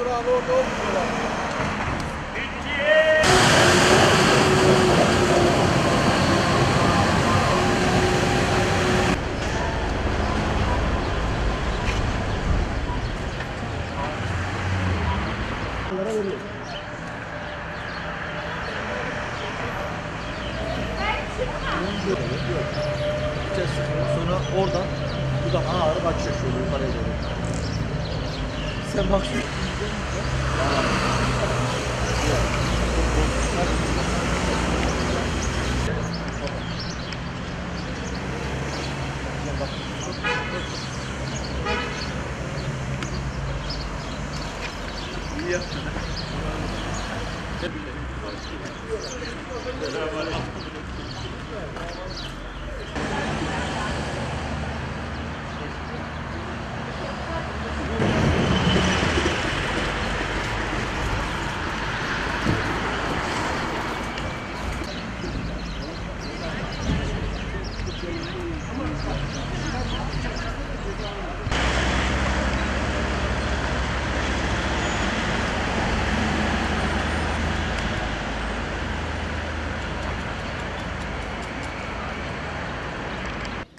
Sonra oradan buradan ağrı kaçıyor şöyle yukarıya doğru. Sen bak şu İyi yaptın.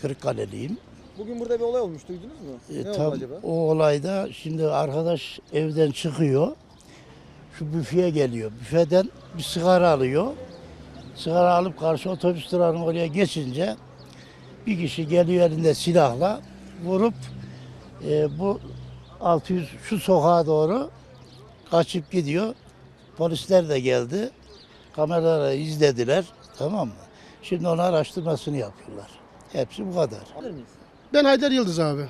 Kırıkkaleliyim. Bugün burada bir olay olmuş duydunuz mu? E, ne oldu tam acaba? o olayda şimdi arkadaş evden çıkıyor. Şu büfeye geliyor. Büfeden bir sigara alıyor. Sigara alıp karşı otobüs durağının oraya geçince bir kişi geliyor elinde silahla vurup e, bu 600 şu sokağa doğru kaçıp gidiyor. Polisler de geldi. Kameraları izlediler. Tamam mı? Şimdi onun araştırmasını yapıyorlar. Hepsi bu kadar. Alır mıyız? Ben Haydar Yıldız abi.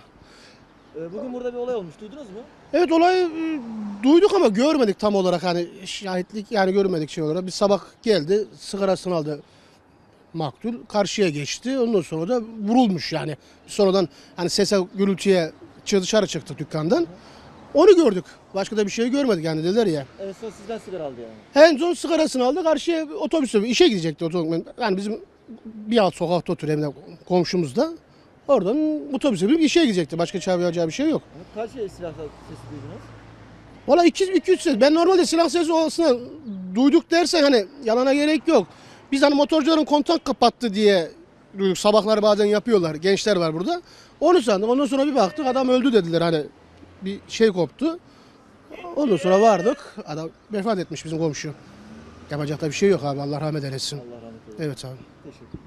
Ee, bugün burada bir olay olmuş duydunuz mu? Evet olayı e, duyduk ama görmedik tam olarak hani şahitlik yani görmedik şey olarak. Bir sabah geldi sigarasını aldı maktul karşıya geçti ondan sonra da vurulmuş yani. Sonradan hani sese gürültüye çı- dışarı çıktık dükkandan. Onu gördük. Başka da bir şey görmedik yani dediler ya. Evet son sizden sigara aldı yani. En son sigarasını aldı karşıya otobüse işe gidecekti otobüs. Yani bizim bir alt sokakta oturuyor hem de komşumuzda. Oradan otobüse binip işe gidecekti. Başka çağıracağı bir şey yok. Kaç silah sesi duydunuz? Valla 2-3 ses. Ben normalde silah sesi olsuna duyduk dersen hani yalana gerek yok. Biz hani motorcuların kontak kapattı diye duyduk. Sabahları bazen yapıyorlar. Gençler var burada. Onu sandık. Ondan sonra bir baktık adam öldü dediler hani bir şey koptu. Ondan sonra vardık. Adam vefat etmiş bizim komşu. Yapacak da bir şey yok abi. Allah rahmet eylesin. Allah rahmet eylesin. Evet abi. Teşekkür